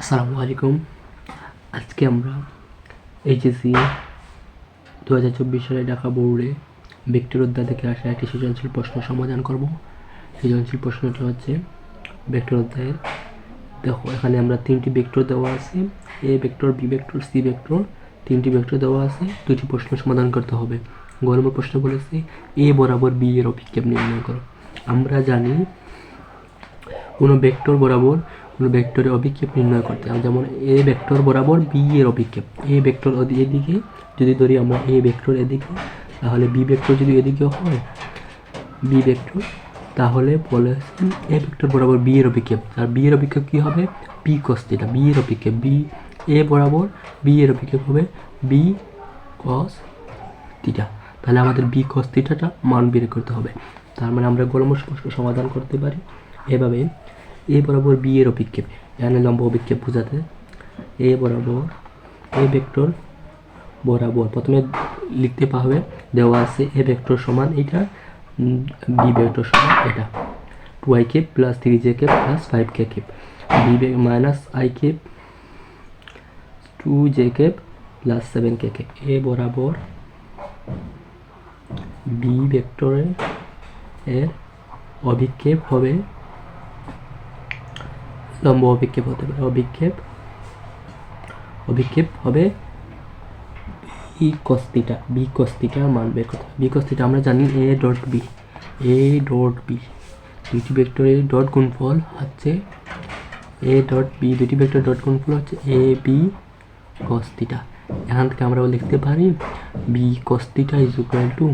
আসসালামু আলাইকুম। আজকে আমরা এইচএসসি দু হাজার চব্বিশ সালে ঢাকা বোর্ডে ব্যক্তির অধ্যায় থেকে আসা একটি সৃজনশীল প্রশ্ন সমাধান করব। সৃজনশীল প্রশ্নটি হচ্ছে ভেক্টর অধ্যায়ের দেখো, এখানে আমরা তিনটি ভেক্টর দেওয়া আছে। A vector B vector C vector তিনটি ভেক্টর দেওয়া আছে। দুটি প্রশ্ন সমাধান করতে হবে। গরম প্রশ্ন বলেছে এ বরাবর বি এর অভিক্ষেপ নির্ণয় করো। আমরা জানি কোনো ভেক্টর বরাবর কোনো ভেক্টরের অভিক্ষেপ নির্ণয় করতে হবে যেমন এ ভেক্টর বরাবর বি এর অভিক্ষেপ। এ ভেক্টর এদিকে, যদি ধরি আমরা এ ভেক্টর এদিকে, তাহলে বি ভেক্টর যদি এদিকে হয় বি ভেক্টর তাহলে বলেছেন এ ভেক্টর বরাবর বি এর অভিক্ষেপ। আর বি এর অভিক্ষেপ কী হবে? বি কস থিটা বি এর অভিক্ষেপ। বি এ বরাবর বি এর অভিক্ষেপ হবে বি কস থিটা তাহলে আমাদের বি কস থিটাটা মান বের করতে হবে। তার মানে আমরা প্রশ্ন সমাধান করতে পারি। এভাবে এ বরাবর বি এর অভিক্ষেপ। এখানে লম্ব অভিক্ষেপ বোঝাতে এ বরাবর এ ভেক্টর বরাবর। প্রথমে লিখতে পাবে দেওয়া আছে এ ভেক্টর সমান এটা বি ভেক্টর সমান এটা। Two I cap plus three J cap plus five K. Cap B minus I cap two J cap plus seven K. Cap A বরাবর বি ভেক্টরে এর অভিক্ষেপ হবে লম্ব অভিক্ষেপ হতে পারে। অভিক্ষেপ অভিক্ষেপ হবে বি কস্তিটা বি কস্তিটার মান বের করতে বি কস্তিটা আমরা জানি A dot B A dot B দুটি ভেক্টরের ডট গুণফল হচ্ছে এ ডট বি দুটি ভেক্টর ডট গুণফল হচ্ছে এ বি কস্তিটা এখান থেকে আমরা লিখতে পারি B cos theta is equal to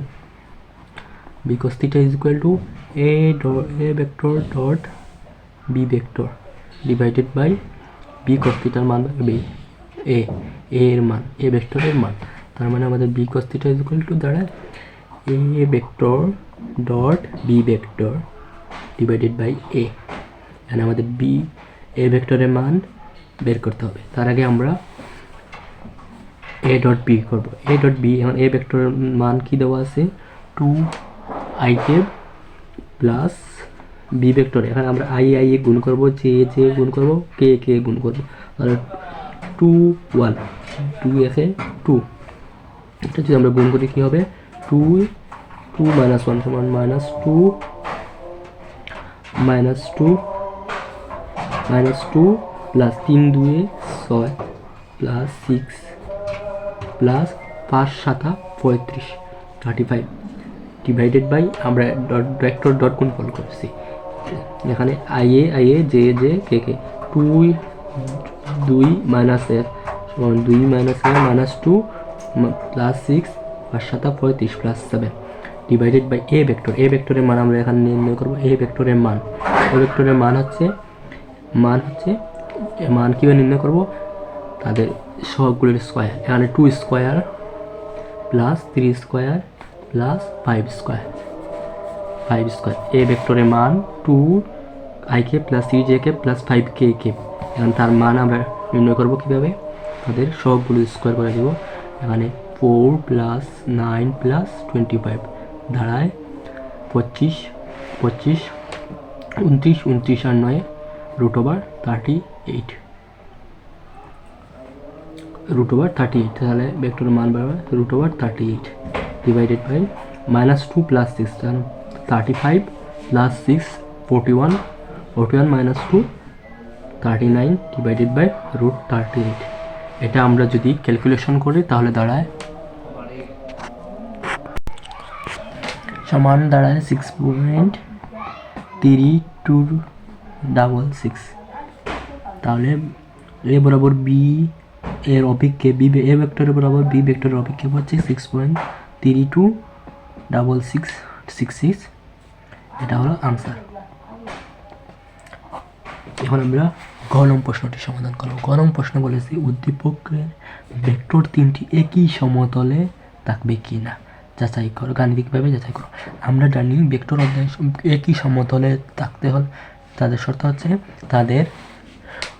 B cos is equal to a dot, a vector dot b vector divided by B theta মান b এ a এর মান, a ভেক্টরের মান। তার মানে আমাদের B theta is equal to দাঁড়ায় এ vector dot b vector divided by a এখানে আমাদের b, a ভেক্টরের মান বের করতে হবে। তার আগে আমরা এ ডট বি করব। এ ডট বি এখন a ভেক্টরের মান কি দেওয়া আছে? Two I cap plus B vector এখানে আমরা আই আই এ গুণ করব জে জে গুণ করব কে কে গুণ করব। তাহলে টু ওয়ান টু এসে টু এটা যদি আমরা গুণ করি, কী হবে? টু টু মাইনাস ওয়ান সমান minus two minus two minus two plus তিন দুয়ে ছয় প্লাস সিক্স প্লাস পাঁচ সাতা পঁয়ত্রিশ থার্টি ফাইভ ডিভাইডেড বাই আমরা ডট ভেক্টর ডট গুণ ফল করছি। এখানে I A J J, K K. Two দুই মাইনাস এর সমান দুই মাইনাস এর মাইনাস টু প্লাস সিক্স আর সাতা পঁয়ত্রিশ plus seven divided by A vector A ভেক্টরের মান আমরা এখানে নির্ণয় করব। এ ভেক্টরের মান। এ ভেক্টরের মান হচ্ছে মান হচ্ছে মান কীভাবে নির্ণয় করব? তাদের সবগুলোর স্কোয়ার এখানে two square plus three square plus five square five square A vector মান two I K plus three J K plus five K K এখন তার মান আমরা নির্ণয় করব কীভাবে? তাদের সবগুলো স্কোয়ার করে দেবো। এখানে four plus nine plus twenty five দাঁড়ায় পঁচিশ পঁচিশ, উনত্রিশ উনত্রিশ আর নয়। Root over thirty eight root over thirty eight তাহলে ভেক্টরের মান বাড়বে root over thirty eight divided by minus two plus six তাহলে thirty five plus six forty one forty one minus two thirty nine divided by root thirty eight এটা আমরা যদি calculation করি, তাহলে দাঁড়ায় সমান দাঁড়ায় six point three two double six তাহলে এ বরাবর বি এর অভিক্ষেপ বি এ ভেক্টরের বরাবর বি ভেক্টরের অভিক্ষেপ হচ্ছে six point three two double six six six এটা হলো আনসার এখন আমরা গরম প্রশ্নটি সমাধান করব। গরম প্রশ্ন বলেছি, উদ্দীপকের ভেক্টর তিনটি একই সমতলে থাকবে কি না যাচাই করো, গাণিতিকভাবে যাচাই করো। আমরা জানি ভেক্টর অধ্যায় একই সমতলে থাকতে হলে তাদের শর্ত হচ্ছে তাদের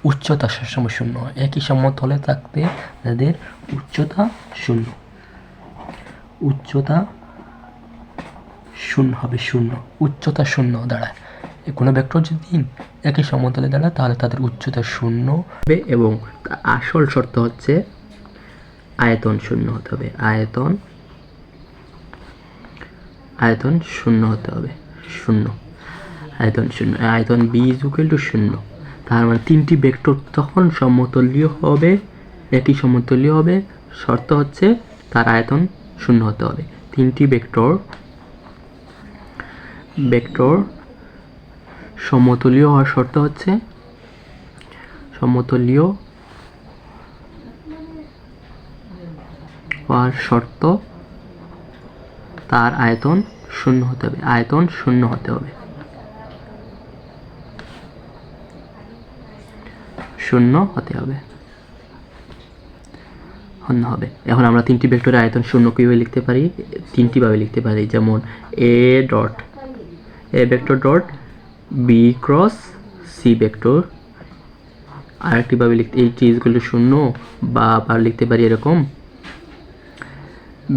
উচ্চতা সবসময় শূন্য। একই সমতলে থাকতে তাদের উচ্চতা শূন্য। উচ্চতা শূন্য হবে শূন্য, উচ্চতা শূন্য, দাঁড়ায়। কোনো ভেক্টর যদি একই সমতলে দাঁড়ায়, তাহলে তাদের উচ্চতা শূন্য হবে এবং আসল শর্ত হচ্ছে আয়তন শূন্য হতে হবে। আয়তন আয়তন শূন্য হতে হবে। শূন্য, আয়তন শূন্য, আয়তন বি ইজ ইকুয়াল টু শূন্য। তার মানে তিনটি ভেক্টর তখন সমতলীয় হবে, একই সমতলীয় হবে। শর্ত হচ্ছে তার আয়তন শূন্য হতে হবে। তিনটি ভেক্টর ভেক্টর সমতলীয় হওয়ার শর্ত হচ্ছে সমতলীয় হওয়ার শর্ত তার আয়তন শূন্য হতে হবে, আয়তন শূন্য হতে হবে। শূন্য হতে হবে। শূন্য হবে। এখন আমরা তিনটি ভেক্টরের আয়তন শূন্য কীভাবে লিখতে পারি? তিনটি ভাবে লিখতে পারি। যেমন A dot A vector dot B cross C vector আরেকটি ভাবে লিখতে, এই চিজগুলো শূন্য বা আবার লিখতে পারি এরকম।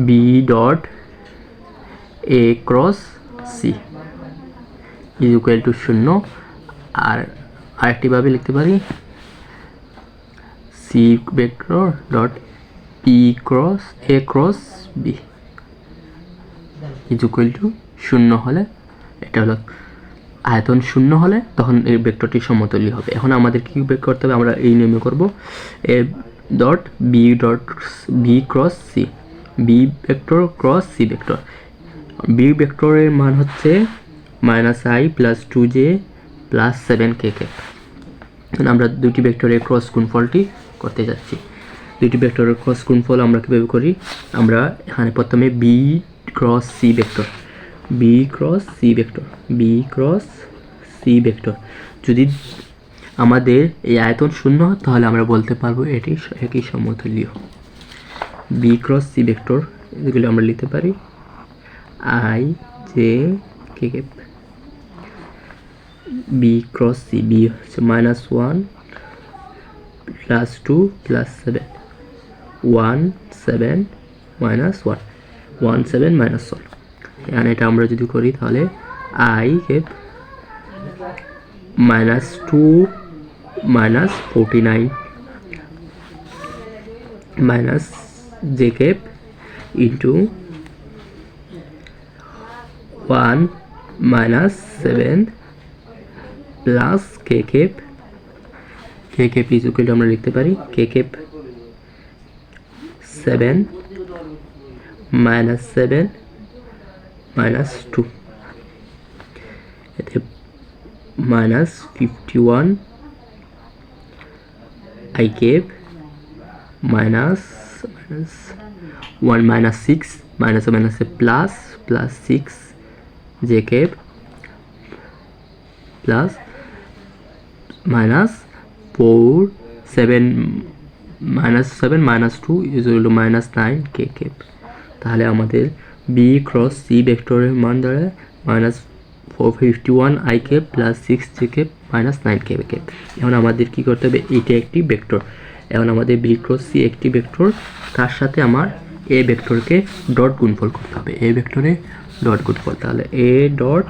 B dot A cross C is equal to শূন্য। আর আরেকটি ভাবে লিখতে পারি C vector dot B cross A cross B is equal to শূন্য হলে এটা হলো আয়তন শূন্য হলে তখন এই ভেক্টরটি সমতলী হবে। এখন আমাদের কি বের করতে হবে? আমরা এই নিয়মে করব A dot B dot B cross C B vector cross C vector B ভেক্টরের মান হচ্ছে minus I plus two J plus seven K K আমরা দুটি ভেক্টরের ক্রস গুণফলটি করতে যাচ্ছি। দুটি ভেক্টরের ক্রস গুণফল আমরা কীভাবে করি? আমরা এখানে প্রথমে B cross C vector B cross C vector B cross C vector যদি আমাদের এই আয়তন শূন্য হয়, তাহলে আমরা বলতে পারব এটি একই সমতুল্য। বি ক্রস সি ভেক্টর এগুলো আমরা লিখতে পারি। I J K K B cross C B হচ্ছে minus one plus two plus seven one seven minus one one seven minus one এখানে এটা আমরা যদি করি তাহলে I cap minus two minus forty nine minus J cap into one minus seven plus K cap K cap is আমরা লিখতে পারি K cap seven minus seven minus two. এতে minus fifty one I cap minus one minus six, minus মাইনাসে plus plus six, J cap plus minus four, seven, minus seven, minus two is two minus nine K cap. তাহলে আমাদের B cross C ভেক্টরের মান দাঁড়ায় minus four fifty one I cap plus six J cap minus nine K cap এখন আমাদের কি করতে হবে? এইটা একটি ভেক্টর এখন আমাদের বি ক্রস সি একটি ভেক্টর তার সাথে আমার এ ভেক্টরকে ডট গুণফল করতে হবে। এ ভেক্টরে ডট গুণফল। তাহলে A dot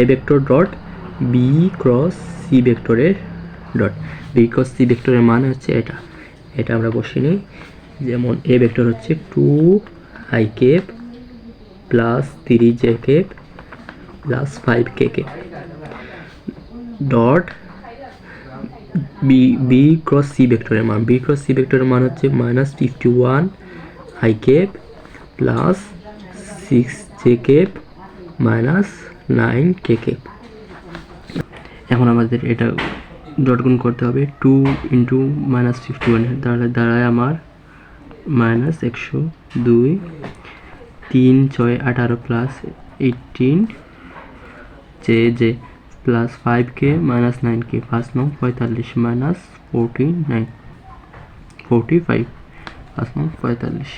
A vector dot B cross C ভেক্টরের ডট বি ক্রস সি ভেক্টরের মান হচ্ছে এটা। এটা আমরা বসিয়ে নিই। যেমন এ ভেক্টর হচ্ছে two I cap plus three J cap plus five K cap dot B B cross C ভেক্টরের মান. বি ক্রস সি ভেক্টরের মান হচ্ছে minus fifty one I cap plus six J cap minus nine K cap এখন আমাদের এটা dot গুণ করতে হবে two into minus fifty one তাহলে দাঁড়ায় আমার মাইনাস একশো দুই, তিন, ছয়, আঠারো plus eighteen J J plus five K minus nine K, পাঁচ নং পঁয়তাল্লিশ minus forty nine forty five পাঁচ নং পঁয়তাল্লিশ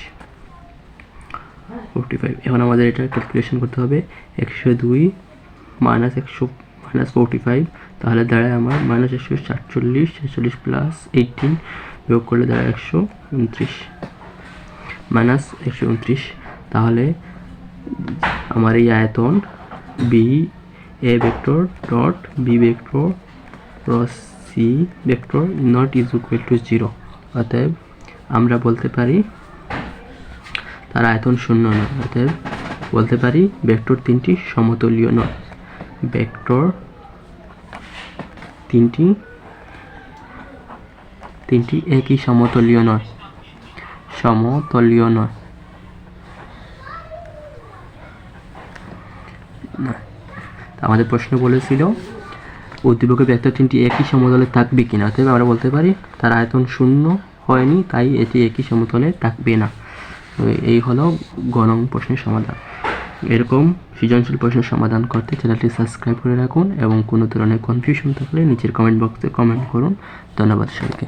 ফোরটি ফাইভ এখন আমাদের এটা ক্যালকুলেশন করতে হবে, একশো দুই মাইনাস একশো মাইনাস ফোরটি ফাইভ তাহলে দাঁড়ায় আমার মাইনাস একশো সাতচল্লিশ, ছেচল্লিশ প্লাস এইটিন যোগ করলে দাঁড়ায় একশো উনত্রিশ। মাইনাস একশো উনত্রিশ। তাহলে আমার এই আয়তন B A vector dot B vector cross C vector not is equal to zero অতএব আমরা বলতে পারি তার আয়তন শূন্য নয়। অতএব বলতে পারি ভেক্টর তিনটি সমতলীয় নয়। ভেক্টর তিনটি তিনটি একই সমতলীয় নয়। সমতলীয় নয় আমাদের প্রশ্ন বলেছিল উদ্দীপকের ব্যক্ত তিনটি একই সমতলে থাকবে কিনা, অতএব আমরা বলতে পারি তার আয়তন শূন্য হয়নি, তাই এটি একই সমতলে থাকবে না। এই হলো গণং প্রশ্নের সমাধান। এরকম সৃজনশীল প্রশ্নের সমাধান করতে চ্যানেলটি সাবস্ক্রাইব করে রাখুন এবং কোনো ধরনের কনফিউশন থাকলে নিচের কমেন্ট বক্সে কমেন্ট করুন। ধন্যবাদ সবাইকে।